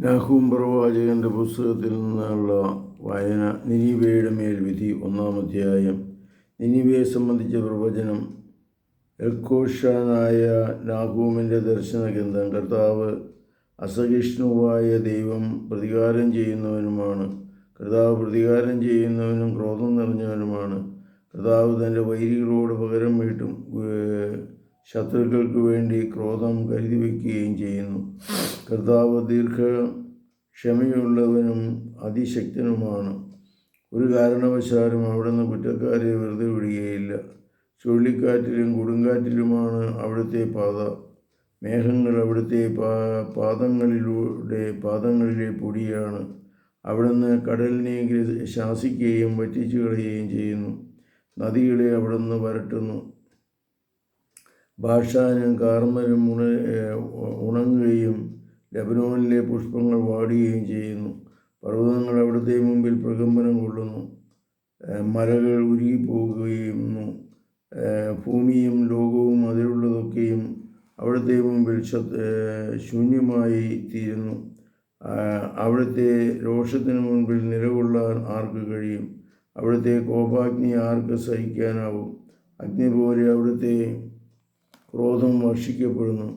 നാഹൂം പ്രവാചകന്റെ പുസ്തകത്തിൽ നിന്നുള്ള വായന നിനിവയുടെ മേൽ വിധി ഒന്നാം അധ്യായം. നിനിവയെ സംബന്ധിച്ച പ്രവചനം. എൽക്കോഷാനായ നാഹൂമിന്റെ ദർശന ഗ്രന്ഥം കർത്താവ് അസഹിഷ്ണുവായ ദൈവം പ്രതികാരം ചെയ്യുന്നവനുമാണ്. കർത്താവ് പ്രതികാരം ചെയ്യുന്നവനും ക്രോധം നിറഞ്ഞവനുമാണ്. കർത്താവ് തന്റെ വൈരികളോട് പകരം വീട്ടും ശത്രുക്കൾക്ക് വേണ്ടി ക്രോധം കരുതി വയ്ക്കുകയും ചെയ്യുന്നു. കർത്താവ് ദീർഘ ക്ഷമയുള്ളവനും അതിശക്തനുമാണ്. ഒരു കാരണവശാലും അവിടുന്ന് കുറ്റക്കാരെ വെറുതെ വിടുകയില്ല. ചുഴലിക്കാറ്റിലും കൊടുങ്കാറ്റിലുമാണ് അവിടുത്തെ പാത. മേഘങ്ങൾ അവിടുത്തെ പാ പാദങ്ങളിലൂടെ പാദങ്ങളിലെ പൊടിയാണ്. അവിടുന്ന് കടലിനെ ശാസിക്കുകയും വറ്റിച്ചു കളയുകയും ചെയ്യുന്നു. നദികളെ അവിടുന്ന് വരട്ടുന്നു. ഭാഷാനും കാർമലും ഉണ ഉണങ്ങുകയും ലബനോനിലെ പുഷ്പങ്ങൾ വാടുകയും ചെയ്യുന്നു. പർവതങ്ങൾ അവിടുത്തെ മുമ്പിൽ പ്രകമ്പനം കൊള്ളുന്നു. മലകൾ ഉരുകിപ്പോകുകയുന്നു. ഭൂമിയും ലോകവും അതിലുള്ളതൊക്കെയും അവിടുത്തെ മുമ്പിൽ ശൂന്യമായി തീരുന്നു. അവിടുത്തെ രോഷത്തിന് മുൻപിൽ നിലകൊള്ളാൻ ആർക്ക് കഴിയും? അവിടുത്തെ കോപാഗ്നി ആർക്ക് സഹിക്കാനാവും? അഗ്നി പോലെ അവിടുത്തെ ക്രോധം വർഷിക്കപ്പെടുന്നു.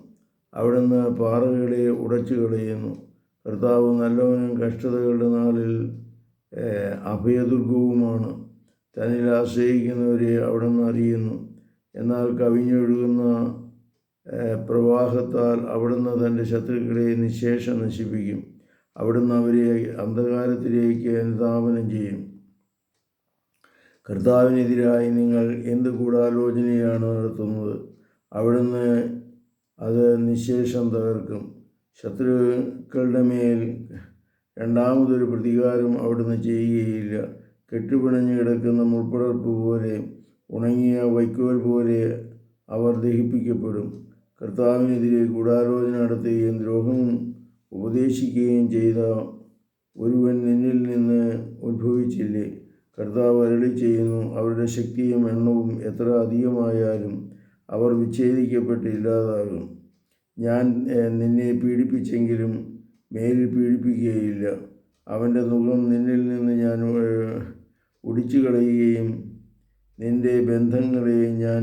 അവിടുന്ന് പാറകളെ ഉടച്ചു കളയുന്നു. കർത്താവ് നല്ലവനും കഷ്ടതകളുടെ നാളിൽ അഭയദുർഗവുമാണ്. തന്നിൽ ആശ്രയിക്കുന്നവരെ അവിടുന്ന് അറിയുന്നു. എന്നാൽ കവിഞ്ഞൊഴുകുന്ന പ്രവാഹത്താൽ അവിടുന്ന് തന്റെ ശത്രുക്കളെ നിശേഷം നശിപ്പിക്കും. അവിടുന്ന് അവരെ അന്ധകാരത്തിലേക്ക് അനുധാപനം ചെയ്യും. കർത്താവിനെതിരായി നിങ്ങൾ എന്ത് ഗൂഢാലോചനയാണ് നടത്തുന്നത്? അവിടുന്ന് അത് നിശേഷം തകർക്കും. ശത്രുക്കളുടെ മേൽ രണ്ടാമതൊരു പ്രതികാരം അവിടുന്ന് ചെയ്യുകയില്ല. കെട്ടുപിണഞ്ഞു കിടക്കുന്ന മുൾപ്പടർപ്പ് പോലെ ഉണങ്ങിയ വൈക്കോൽ പോലെ അവർ ദഹിപ്പിക്കപ്പെടും. കർത്താവിനെതിരെ ഗൂഢാലോചന നടത്തുകയും ദ്രോഹം ഉപദേശിക്കുകയും ചെയ്ത ഒരുവൻ നിന്നിൽ നിന്ന് ഉത്ഭവിച്ചില്ലേ? കർത്താവ് അരളി ചെയ്യുന്നു അവരുടെ ശക്തിയും എണ്ണവും എത്ര അധികമായാലും അവർ വിച്ഛേദിക്കപ്പെട്ട് ഇല്ലാതാകും ഞാൻ നിന്നെ പീഡിപ്പിച്ചെങ്കിലും മേലിൽ പീഡിപ്പിക്കുകയില്ല. അവന്റെ മുഖം നിന്നിൽ നിന്ന് ഞാൻ ഒടിച്ചു കളയുകയും നിന്റെ ബന്ധങ്ങളെ ഞാൻ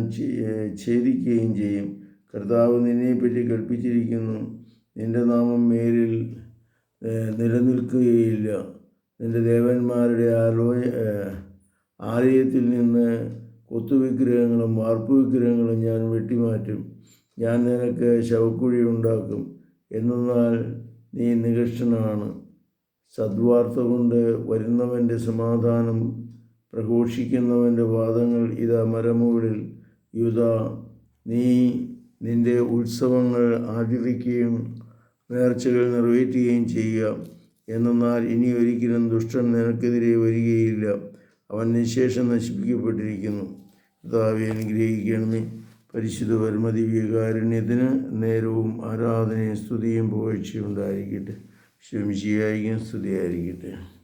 ഛേദിക്കുകയും ചെയ്യും. കർത്താവ് നിന്നെപ്പറ്റി കൽപ്പിച്ചിരിക്കുന്നു. നിന്റെ നാമം മേലിൽ നിലനിൽക്കുകയില്ല. നിന്റെ ദേവന്മാരുടെ ആലോ ആലയത്തിൽ നിന്ന് കൊത്തുവിഗ്രഹങ്ങളും വാർപ്പ് വിഗ്രഹങ്ങളും ഞാൻ വെട്ടിമാറ്റും. ഞാൻ നിനക്ക് ശവക്കുഴി ഉണ്ടാക്കും. എന്നാൽ നീ നികഷ്ടനാണ്. സദ്വാർത്ത കൊണ്ട് വരുന്നവന്റെ സമാധാനം പ്രഘോഷിക്കുന്നവന്റെ വാദങ്ങൾ ഇതാ മരമുകളിൽ. യുധ നീ നിന്റെ ഉത്സവങ്ങൾ ആചരിക്കുകയും നേർച്ചകൾ നിറവേറ്റുകയും ചെയ്യുക. എന്നാൽ ഇനി ഒരിക്കലും ദുഷ്ടൻ നിനക്കെതിരെ വരികയില്ല. അവൻ നിശേഷം നശിപ്പിക്കപ്പെട്ടിരിക്കുന്നു. കർത്താവെ അനുഗ്രഹിക്കണമേ. പരിശുദ്ധ പരമദിവ്യകാരുണ്യത്തിന് നേരവും ആരാധനയും സ്തുതിയും പുകഴ്ചയും ഉണ്ടായിരിക്കട്ടെ. ശമിശിയായിരിക്കും സ്തുതിയായിരിക്കട്ടെ.